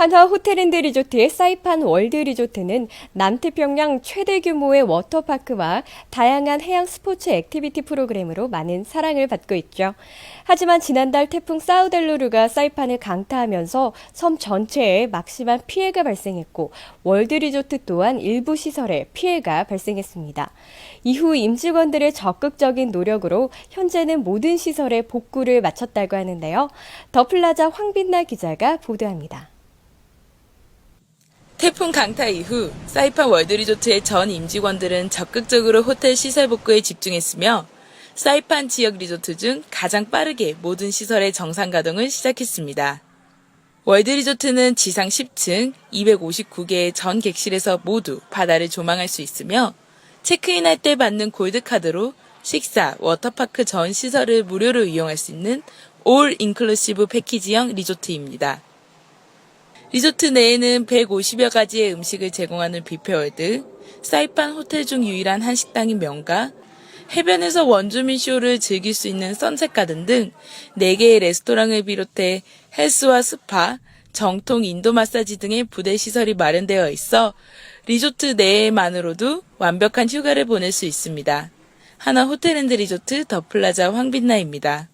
한화 호텔앤드 리조트의 사이판 월드 리조트는 남태평양 최대 규모의 워터파크와 다양한 해양 스포츠 액티비티 프로그램으로 많은 사랑을 받고 있죠. 하지만 지난달 태풍 사우델루르가 사이판을 강타하면서 섬 전체에 막심한 피해가 발생했고 월드 리조트 또한 일부 시설에 피해가 발생했습니다. 이후 임직원들의 적극적인 노력으로 현재는 모든 시설에 복구를 마쳤다고 하는데요. 더 플라자 황빛나 기자가 보도합니다. 태풍 강타 이후 사이판 월드리조트의 전 임직원들은 적극적으로 호텔 시설 복구에 집중했으며 사이판 지역 리조트 중 가장 빠르게 모든 시설의 정상 가동을 시작했습니다. 월드리조트는 지상 10층 259개의 전 객실에서 모두 바다를 조망할 수 있으며 체크인할 때 받는 골드카드로 식사, 워터파크 전 시설을 무료로 이용할 수 있는 올 인클루시브 패키지형 리조트입니다. 리조트 내에는 150여 가지의 음식을 제공하는 뷔페월드, 사이판 호텔 중 유일한 한식당인 명가, 해변에서 원주민 쇼를 즐길 수 있는 선셋 가든 등 4개의 레스토랑을 비롯해 헬스와 스파, 정통 인도 마사지 등의 부대 시설이 마련되어 있어 리조트 내에만으로도 완벽한 휴가를 보낼 수 있습니다. 하나 호텔앤드 리조트 더 플라자 황빛나입니다.